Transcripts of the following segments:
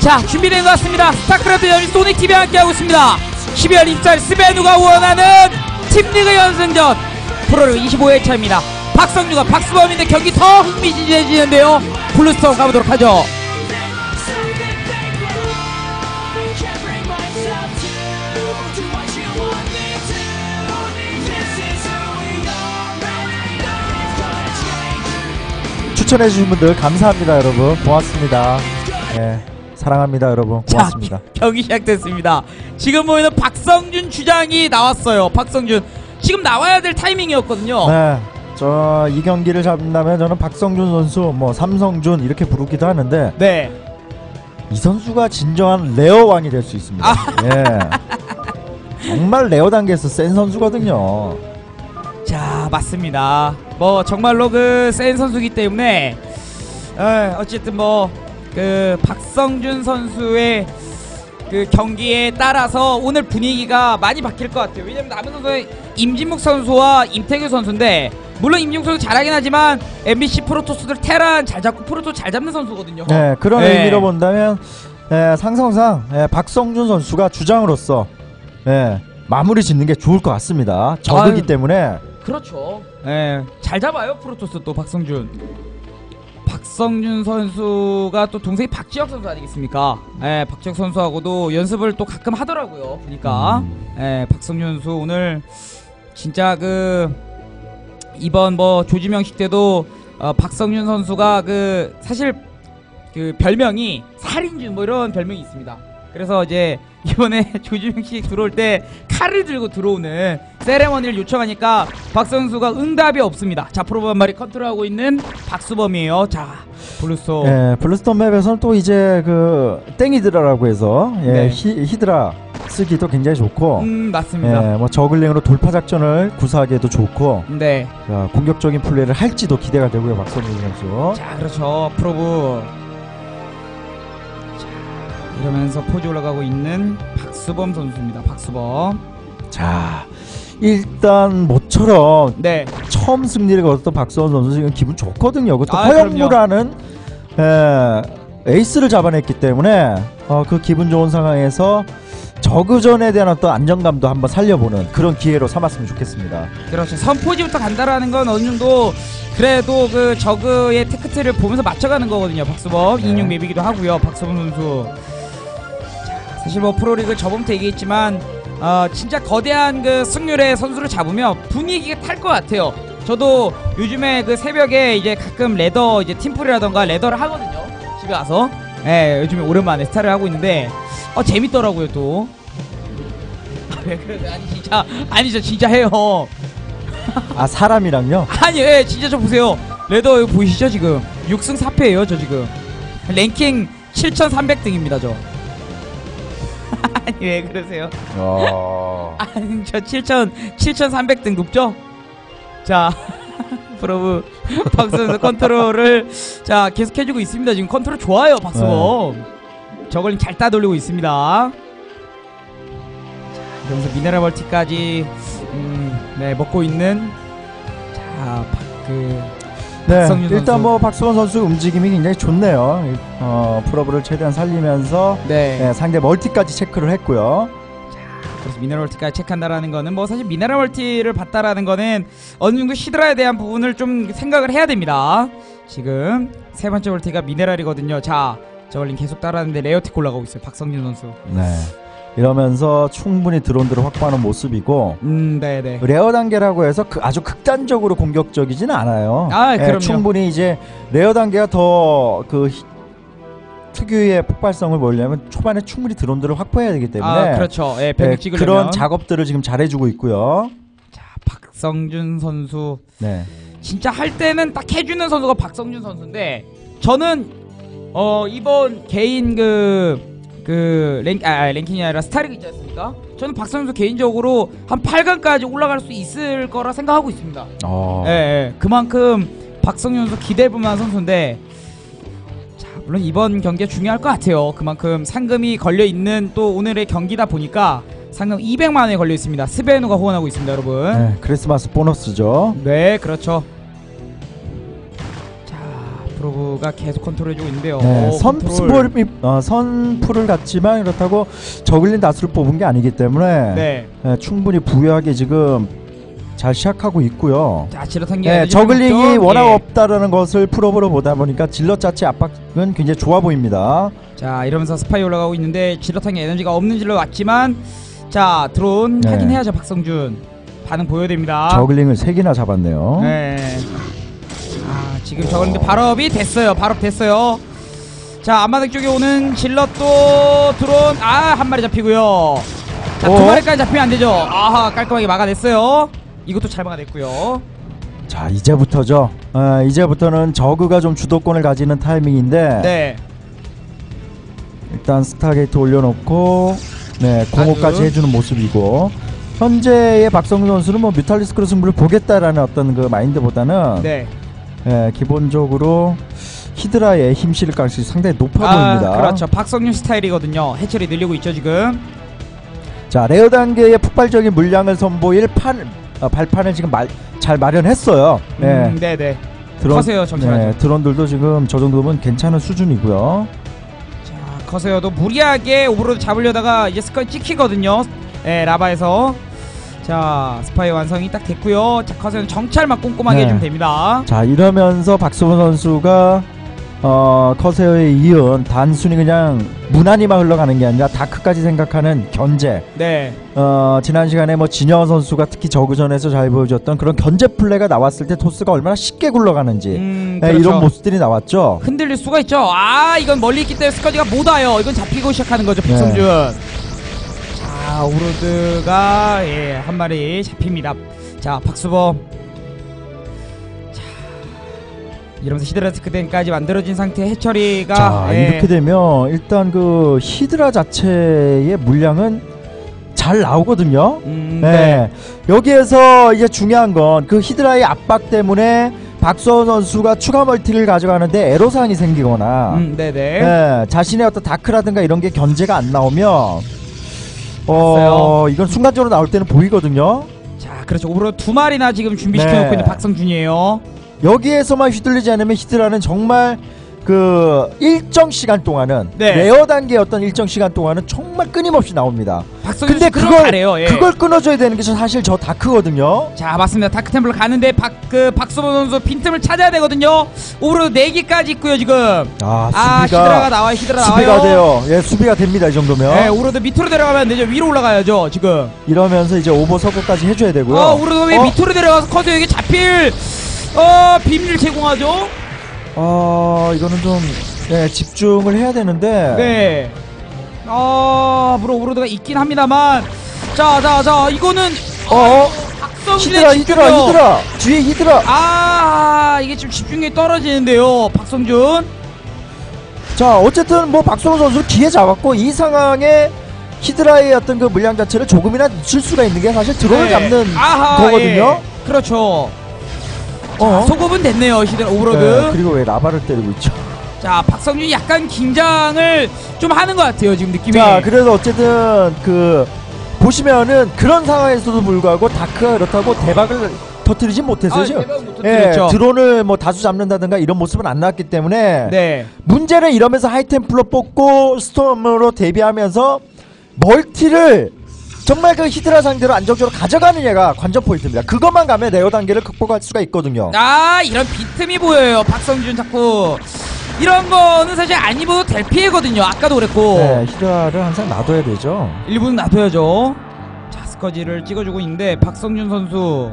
자 준비된 것 같습니다. 스타크래프트 연이 소닉TV 함께하고 있습니다. 12월 24일 스베누가 원하는 팀리그 연승전. 프로리그 25회차입니다. 박성규가 박수범인데 경기 더 흥미진진해지는데요. 블루스톤 가보도록 하죠. 추천해주신 분들 감사합니다, 여러분. 고맙습니다. 예, 사랑합니다, 여러분. 고맙습니다. 자, 경기 시작됐습니다. 지금 보이는 박성준 주장이 나왔어요. 박성준 지금 나와야 될 타이밍이었거든요. 네, 저 이 경기를 잡는다면 저는 박성준 선수, 뭐 삼성준 이렇게 부르기도 하는데 네. 이 선수가 진정한 레어 왕이 될 수 있습니다. 아. 예, 정말 레어 단계에서 센 선수거든요. 자 맞습니다. 뭐 정말로 그 센 선수기 때문에 에, 어쨌든 뭐 그 박성준 선수의 그 경기에 따라서 오늘 분위기가 많이 바뀔 것 같아요. 왜냐면 남은 선수는 임진묵 선수와 임태규 선수인데 물론 임진묵 선수 잘하긴 하지만 MBC 프로토스들 테란 잘 잡고 프로토스 잘 잡는 선수거든요. 네, 그런 네. 의미로 본다면 예, 상성상 예, 박성준 선수가 주장으로서 예, 마무리 짓는 게 좋을 것 같습니다. 적이기. 때문에 그렇죠. 예, 잘 잡아요 프로토스 또 박성준. 박성준 선수가 또 동생이 박지혁 선수 아니겠습니까? 예, 박지혁 선수하고도 연습을 또 가끔 하더라고요. 보니까 음. 예, 박성준 선수 오늘 진짜 그 이번 뭐 조지명식 때도 어, 박성준 선수가 그 사실 그 별명이 살인준 뭐 이런 별명이 있습니다. 그래서 이제 이번에 조지명식 들어올 때 칼을 들고 들어오는 세레머니를 요청하니까 박선수가 응답이 없습니다. 자 프로브 한 마리 컨트롤하고 있는 박수범이에요. 자 블루스톤 예, 블루스톤 맵에서는 또 이제 그 땡이드라라고 해서 예, 네. 히, 히드라 쓰기도 굉장히 좋고 음 맞습니다. 예, 뭐 저글링으로 돌파 작전을 구사하기에도 좋고 네. 자, 공격적인 플레이를 할지도 기대가 되고요, 박성준 선수. 자 그렇죠 프로브 자 이러면서 포즈 올라가고 있는 박수범 선수입니다. 박수범 자, 일단 모처럼 네 처음 승리를 거뒀던 박수원 선수 지금 기분 좋거든요. 그것도 아, 허영무라는 에, 에이스를 잡아냈기 때문에 어, 그 기분 좋은 상황에서 저그전에 대한 어떤 안정감도 한번 살려보는 그런 기회로 삼았으면 좋겠습니다. 그렇죠 선포지부터 간다라는 건 어느 정도 그래도 그 저그의 테크트를 보면서 맞춰가는 거거든요 박수범 네. 인육 맵이기도 하고요 박수범 선수 자, 사실 뭐 프로리그 저번부터 얘기했지만 어, 진짜 거대한 그 승률의 선수를 잡으면 분위기가 탈 것 같아요. 저도 요즘에 그 새벽에 이제 가끔 레더 이제 팀플이라던가 레더를 하거든요. 집에 가서. 예 요즘에 오랜만에 스타를 하고 있는데 어 재밌더라고요 또. 아, 왜 그래 아니 진짜 아니 저 진짜 해요. 아 사람이랑요? 아니 예 진짜 저 보세요. 레더 보이시죠 지금? 6승 4패예요 저 지금. 랭킹 7300등입니다 저 아니 왜 그러세요? 어... 아니 저7000 7300등 높죠? 자 프로브 박선수 컨트롤을 자 계속 해주고 있습니다. 지금 컨트롤 좋아요 박수범. 저걸 잘 따돌리고 있습니다. 자 그러면서 미네랄 멀티까지 음, 네 먹고 있는 자그 네, 박성준 일단 선수. 뭐 박수원 선수 움직임이 굉장히 좋네요. 어, 프로브를 최대한 살리면서 네. 네, 상대 멀티까지 체크를 했고요. 그래서 미네랄 멀티까지 체크한다라는 거는 뭐 사실 미네랄 멀티를 봤다라는 거는 어느 정도 히드라에 대한 부분을 좀 생각을 해야 됩니다. 지금 세 번째 멀티가 미네랄이거든요. 자, 저걸링 계속 따라하는데 레어틱 올라가고 있어요. 박성준 선수. 네. 이러면서 충분히 드론들을 확보하는 모습이고 음, 네, 네. 레어 단계라고 해서 그 아주 극단적으로 공격적이지는 않아요. 아, 예, 그럼요. 충분히 이제 레어 단계가 더그 특유의 폭발성을 보려면 초반에 충분히 드론들을 확보해야 되기 때문에 아, 그렇죠. 예, 예, 찍으려면 그런 작업들을 지금 잘해주고 있고요. 자, 박성준 선수 네. 진짜 할 때는 딱 해주는 선수가 박성준 선수인데 저는 어 이번 개인 그 그 랭, 아, 랭킹이 아니라 스타리그 있지 않습니까? 저는 박성준 선수 개인적으로 한 8강까지 올라갈 수 있을 거라 생각하고 있습니다. 어. 예, 예. 그만큼 박성준 선수 기대해볼 만한 선수인데 자 물론 이번 경기가 중요할 것 같아요. 그만큼 상금이 걸려 있는 또 오늘의 경기다 보니까 상금 200만 원에 걸려 있습니다. 스베누가 후원하고 있습니다, 여러분. 네, 크리스마스 보너스죠. 네, 그렇죠. 자, 프로브 선수가 계속 컨트롤해주고 있는데요. 네, 오, 선 컨트롤. 스포 어, 선풀을 갖지만 그렇다고 저글링 다수를 뽑은 게 아니기 때문에 네. 네, 충분히 부유하게 지금 잘 시작하고 있고요. 자 네, 저글링이 워낙 예. 없다라는 것을 풀어보러 보다 보니까 질럿 자체 압박은 굉장히 좋아 보입니다. 자 이러면서 스파이 올라가고 있는데 질럿 한개 에너지가 없는 질럿 왔지만 자 드론 네. 확인해야죠 박성준 반응 보여야 됩니다. 저글링을 세 개나 잡았네요. 아. 네. 아 지금 저글링도 발업이 됐어요. 발업 됐어요. 자 앞마당 쪽에 오는 질럿도 드론 아 한 마리 잡히고요. 자 두 어? 마리까지 잡히면 안 되죠. 아하 깔끔하게 막아냈어요. 이것도 잘 막아냈고요. 자 이제부터죠. 아, 이제부터는 저그가 좀 주도권을 가지는 타이밍인데 네. 일단 스타게이트 올려놓고 네 공호까지 아주. 해주는 모습이고 현재의 박성준 선수는 뭐 뮤탈리스크로 승부를 보겠다라는 어떤 그 마인드보다는 네. 예, 기본적으로 히드라의 힘 실을 가능성이 상당히 높아 보입니다. 그렇죠. 박성윤 스타일이거든요. 해철이 늘리고 있죠 지금. 자 레어 단계의 폭발적인 물량을 선보일 판 어, 발판을 지금 말, 잘 마련했어요. 예, 음, 네네. 커세요, 정신하죠. 네, 드론들도 지금 저 정도면 괜찮은 수준이고요. 자, 커세어도 무리하게 오버로드 잡으려다가 이제 스컬 찍히거든요. 예, 라바에서. 자, 스파이 완성이 딱 됐고요. 자, 커세어는 정찰만 꼼꼼하게 네. 해주면 됩니다. 자 이러면서 박수호 선수가 어, 커세어에 이은 단순히 그냥 무난히만 흘러가는 게 아니라 다크까지 생각하는 견제. 네. 어, 지난 시간에 뭐 진여 선수가 특히 저그전에서 잘 보여줬던 그런 견제 플레이가 나왔을 때 토스가 얼마나 쉽게 굴러가는지 음, 네, 그렇죠. 이런 모습들이 나왔죠. 흔들릴 수가 있죠. 아, 이건 멀리 있기 때문에 스커지가 못 와요. 이건 잡히고 시작하는 거죠, 네. 박성준. 자, 오로드가 예, 한 마리 잡힙니다. 자, 박수범. 자, 이러면서 히드라스크 댐까지 만들어진 상태 해처리가 자 예, 이렇게 되면 일단 그 히드라 자체의 물량은 잘 나오거든요. 음, 네. 여기에서 이제 중요한 건 그 히드라의 압박 때문에 박수호 선수가 추가 멀티를 가져가는데 애로사항이 생기거나 음, 네네. 네, 자신의 어떤 다크라든가 이런 게 견제가 안 나오면 어. 이건 순간적으로 나올 때는 보이거든요. 자, 그렇죠. 오버로드 두 마리나 지금 준비시켜 놓고 네. 있는 박성준이에요. 여기에서만 휘둘리지 않으면 히드라는 정말 그 일정 시간 동안은 네. 레어 단계 어떤 일정 시간 동안은 정말 끊임없이 나옵니다. 박성준 근데 씨 그걸 그걸 잘해요. 예. 그걸 끊어줘야 되는 게 사실 저 다크거든요. 자 맞습니다 다크템플 가는데 박, 그 박수범 선수 빈틈을 찾아야 되거든요 오브로드 4개까지 있고요 지금 아 아 수비가 히드라가 나와요 히드라 수비가 나와요 돼요. 예 수비가 됩니다 이 정도면 네 오브로드 밑으로 내려가면 안 되죠 위로 올라가야죠 지금 이러면서 이제 오버 서거까지 해줘야 되고요. 어 오브로드 왜 어? 밑으로 내려가서 커세어에게 잡힐 어 비밀을 제공하죠 어 이거는 좀 예, 집중을 해야 되는데 네 어, 물론 오브로드가 있긴 합니다만 자 자 자 이거는 어 박성준의 히드라 히드라 집중력. 히드라 뒤에 히드라 아 이게 지금 집중력이 떨어지는데요 박성준 자 어쨌든 뭐 박성호 선수 기회 잡았고 이 상황에 히드라의 어떤 그 물량 자체를 조금이나 늦출 수가 있는 게 사실 드론을 네. 잡는 아하, 거거든요. 예. 그렇죠. 어? 소급은 됐네요 히든 오브로드. 네, 그리고 왜 라바를 때리고 있죠. 자 박성준이 약간 긴장을 좀 하는 것 같아요 지금 느낌이. 자 그래서 어쨌든 그 보시면은 그런 상황에서도 불구하고 다크가 그렇다고 대박을 터뜨리진 못했어요. 아, 지금. 예. 드론을 뭐 다수 잡는다든가 이런 모습은 안 나왔기 때문에 네. 문제는 이러면서 하이템플러 뽑고 스톰으로 대비하면서 멀티를 정말 그 히드라 상대로 안정적으로 가져가느냐가 관전 포인트입니다. 그것만 가면 레어 단계를 극복할 수가 있거든요. 아 이런 빈틈이 보여요 박성준 자꾸. 이런 거는 사실 안 입어도 될 피해거든요. 아까도 그랬고. 네, 히드라를 항상 놔둬야 되죠. 일부는 놔둬야죠. 자 스커지를 찍어주고 있는데 박성준 선수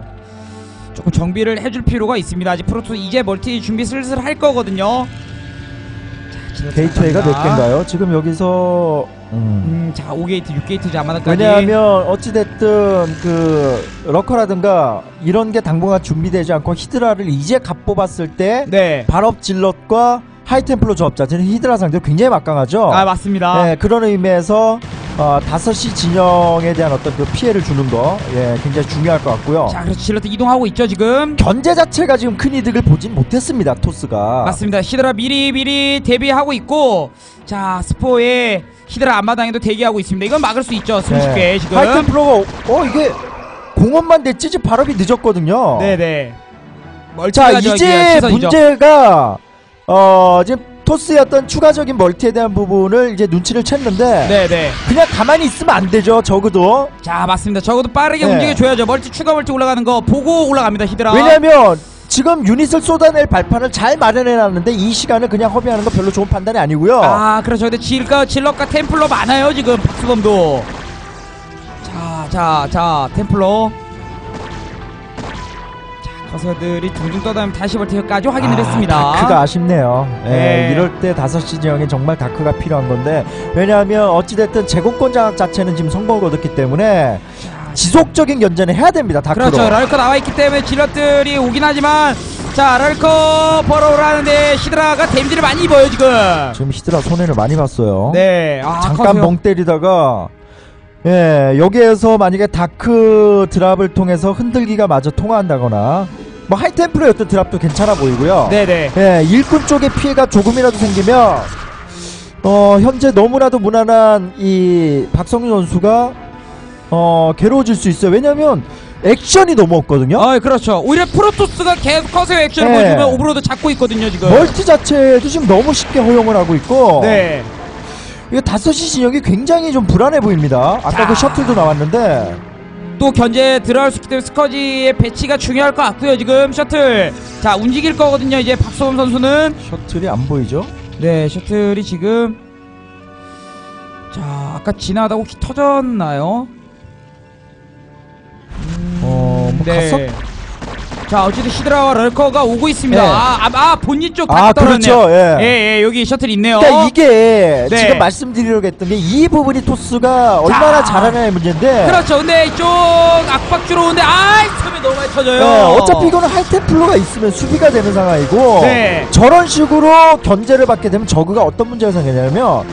조금 정비를 해줄 필요가 있습니다. 아직 프로토 이제 멀티 준비 슬슬 할 거거든요. 자, 게이트웨이가 몇. 개인가요? 지금 여기서 음. 음, 자 5게이트, 6게이트 자마다까지. 왜냐하면 어찌됐든 그 러커라든가 이런 게 당분간 준비되지 않고 히드라를 이제 갓 뽑았을 때 네. 발업 질럿과 하이템플러 조합 자체는 히드라 상대로 굉장히 막강하죠. 아 맞습니다. 네, 그런 의미에서 어, 5시 진영에 대한 어떤 그 피해를 주는 거 예, 굉장히 중요할 것 같고요. 자 그래서 질러트 이동하고 있죠 지금. 견제 자체가 지금 큰 이득을 보진 못했습니다. 토스가. 맞습니다. 히드라 미리 미리 대비하고 있고 자 스포에 히드라 앞마당에도 대기하고 있습니다. 이건 막을 수 있죠 손쉽게 네. 지금. 하이템플러가 어 이게 공업만 됐지 발업이 늦었거든요. 네네. 멀티 자 이제. 문제가 어 지금 어떤 추가적인 멀티에 대한 부분을 이제 눈치를 챘는데 네네. 그냥 가만히 있으면 안 되죠. 적어도 자 맞습니다. 적어도 빠르게 네. 움직여줘야죠. 멀티 추가 멀티 올라가는 거 보고 올라갑니다. 히드라. 왜냐하면 지금 유닛을 쏟아낼 발판을 잘 마련해놨는데 이 시간을 그냥 허비하는 건 별로 좋은 판단이 아니고요. 아 그렇죠. 근데 질과 질럿과 템플러 많아요 지금 박수범도. 자, 자, 자, 템플러. 자, 거서들이 둥둥 떠다니면 다시 멀티까지 확인을 아, 했습니다. 다크가 아쉽네요. 예, 네. 이럴 때 5시 지형에 정말 다크가 필요한 건데 왜냐하면 어찌됐든 제공권 장악 자체는 지금 성공을 얻었기 때문에 지속적인 견제는 해야 됩니다. 다크로. 그렇죠. 럴커 나와 있기 때문에 질럿들이 오긴 하지만 자 럴커 벌어오라는데 히드라가 데미지를 많이 입어요 지금. 지금 히드라 손해를 많이 봤어요. 네. 아, 잠깐 커세요. 멍 때리다가 예 여기에서 만약에 다크 드랍을 통해서 흔들기가 마저 통화한다거나 뭐 하이템플의 어떤 드랍도 괜찮아 보이고요. 네네. 예 일꾼 쪽에 피해가 조금이라도 생기면 어 현재 너무나도 무난한 이 박성윤 선수가 어 괴로워질 수 있어요. 왜냐하면 액션이 너무 없거든요. 어, 그렇죠. 오히려 프로토스가 계속 커세어 액션을 네. 보여주면 오브로드 잡고 있거든요 지금. 멀티 자체도 지금 너무 쉽게 허용을 하고 있고 네. 이거 5시 진영이 굉장히 좀 불안해 보입니다. 아까 자. 그 셔틀도 나왔는데 또 견제 들어갈 수 있기 때문에 스커지의 배치가 중요할 것 같고요 지금 셔틀 자 움직일 거거든요 이제 박소범 선수는 셔틀이 안 보이죠? 네 셔틀이 지금 자 아까 지나다 혹시 터졌나요? 어, 뭐 갔어? 자 어쨌든 히드라와 럴커가 오고 있습니다 네. 아, 아, 아 본진 쪽 아, 다 떨어졌네요 그렇죠. 예. 예, 예, 여기 셔틀 있네요 그러니까 이게 네. 지금 말씀드리려고 했던 게 이 부분이 토스가 얼마나 잘하냐의 문제인데 그렇죠 근데 이쪽 압박 주러 오는데 아이 틈이 너무 많이 터져요 네, 어차피 이거는 하이템플로가 있으면 수비가 되는 상황이고 네. 저런 식으로 견제를 받게 되면 저그가 어떤 문제가 생기냐면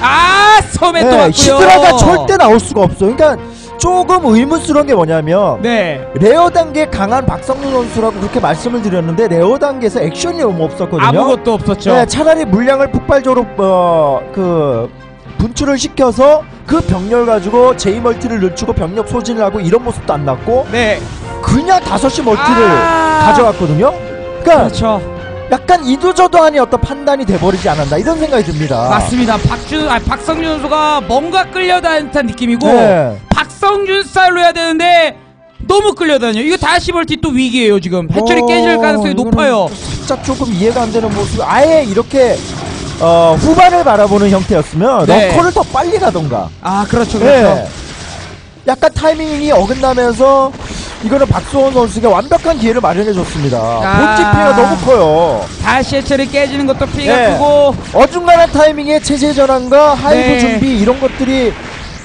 아 섬에 또 네, 왔고요 히드라가 절대 나올 수가 없어. 그러니까 조금 의문스러운 게 뭐냐면 네 레어 단계 강한 박성준 선수라고 그렇게 말씀을 드렸는데 레어 단계에서 액션이 너무 없었거든요. 아무것도 없었죠 네, 차라리 물량을 폭발적으로 어, 그 분출을 시켜서 그 병력 가지고 제이 멀티를 늦추고 병력 소진을 하고 이런 모습도 안 났고 네 그냥 다섯 시 멀티를 아. 가져갔거든요. 그러니까 그렇죠 약간 이도저도한이 어떤 판단이 돼버리지 않았나 이런 생각이 듭니다. 맞습니다 박준 아 박성준 선수가 뭔가 끌려다니는 듯한 느낌이고 네. 박성준 스타일로 해야 되는데 너무 끌려다녀 이거 다시 멀티 또 위기예요 지금 해철이 어, 깨질 가능성이 높아요 살짝 조금 이해가 안 되는 모습. 아예 이렇게 어, 후반을 바라보는 형태였으면 네. 러커를 더 빨리 가던가. 아 그렇죠 그렇죠 네. 약간 타이밍이 어긋나면서 이거는 박수원 선수가 완벽한 기회를 마련해 줬습니다. 아. 본진 피해가 너무 커요. 다시 해철이 깨지는 것도 피가 네. 크고 어중간한 타이밍에 체제 전환과 하이브 네. 준비 이런 것들이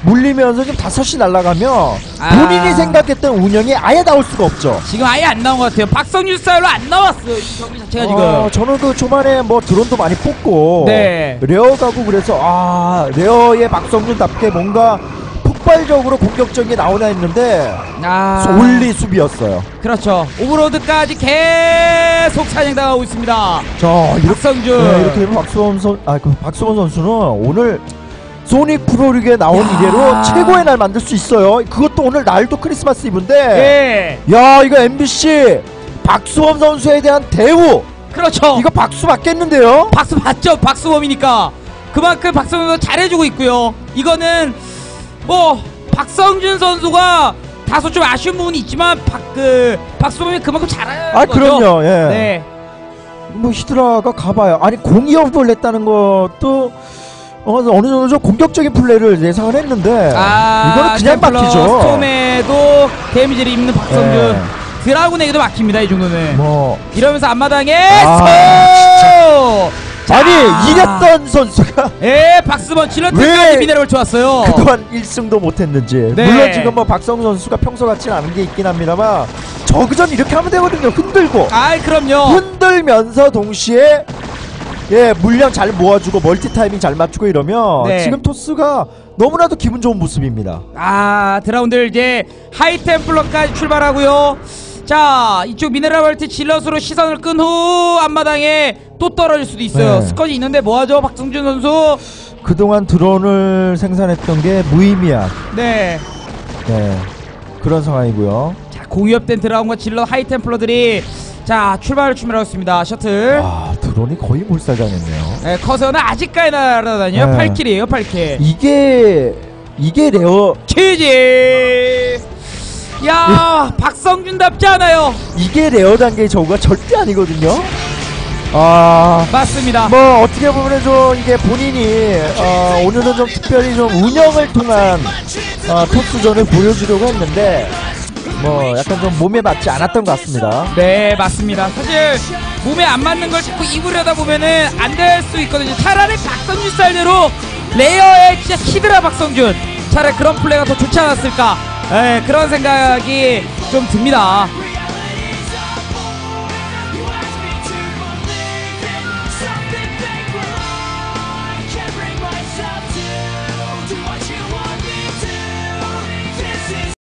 물리면서 지금 다섯이 날아가면 아. 본인이 생각했던 운영이 아예 나올 수가 없죠. 지금 아예 안 나온 것 같아요 박성준 스타일로 안 나왔어요 이 경기 자체가 지금 어, 저는 그 초반에 뭐 드론도 많이 뽑고 네. 레어 가고 그래서 아 레어의 박성준답게 뭔가 폭발적으로 공격적인 게 나오나 했는데 아 올리 수비였어요. 그렇죠 오브로드까지 계속 사냥당하고 있습니다 자 이렇게 박성준 네, 이렇게 되면 박수원 선, 아, 그 박수원 선수는 오늘 소닉 프로리그에 나온 야. 이래로 최고의 날 만들 수 있어요. 그것도 오늘 날도 크리스마스 이브인데, 예 야 이거 MBC 박수원 선수에 대한 대우 그렇죠 이거 박수 받겠는데요? 박수 받죠 박수범이니까 그만큼 박성준 선수 잘해주고 있고요 이거는 뭐 박성준 선수가 다소 좀 아쉬운 부분이 있지만 박그 박수범이 그만큼 잘하는 아 거죠 그럼요. 예. 네 뭐 히드라가 가봐요. 아니 공이업을 했다는 것도 어, 어느 정도 좀 공격적인 플레이를 예상을 했는데 아, 이거는 그냥 막히죠. 스톰에도 데미지를 입는 박성준. 예. 드라군에게도 막힙니다 이 정도는 뭐. 이러면서 앞마당에 아, 소 자. 아니 이겼던 선수가 예 질러트까지 왜 미네랄을 좋았어요. 그동안 1승도 못했는지. 네. 물론 지금 뭐 박성우 선수가 평소 같지는 않은 게 있긴 합니다만 저그전 이렇게 하면 되거든요. 흔들고. 아이 그럼요. 흔들면서 동시에 예 물량 잘 모아주고 멀티 타이밍 잘 맞추고 이러면 네. 지금 토스가 너무나도 기분 좋은 모습입니다. 아 드라운들 이제 하이템플러까지 출발하고요. 자 이쪽 미네랄 멀티 질럿으로 시선을 끈 후 앞마당에 또 떨어질 수도 있어요. 네. 스컷이 있는데 뭐하죠? 박성준 선수? 그동안 드론을 생산했던 게 무의미한. 네. 네, 그런 상황이고요. 자 공유업된 드라운과 질럿 하이템플러들이 자 출발을 준비하고 있습니다. 셔틀. 아 드론 드론이 거의 몰살당했네요. 네, 커서는 아직까지 날아다녀요. 네. 8킬이에요, 8킬. 이게 이게 레어 치지. 야, 박성준답지 않아요. 이게 레어 단계의 저우가 절대 아니거든요. 아. 맞습니다. 뭐 어떻게 보면 좀 이게 본인이 어, 오늘은 좀 특별히 좀 운영을 통한 어, 토스전을 보여주려고 했는데 뭐 약간 좀 몸에 맞지 않았던 것 같습니다. 네, 맞습니다. 사실 몸에 안 맞는 걸 자꾸 입으려다 보면은 안 될 수 있거든요. 차라리 박성준 스타일대로 레이어의 진짜 히드라 박성준. 차라리 그런 플레이가 더 좋지 않았을까. 예, 그런 생각이 좀 듭니다.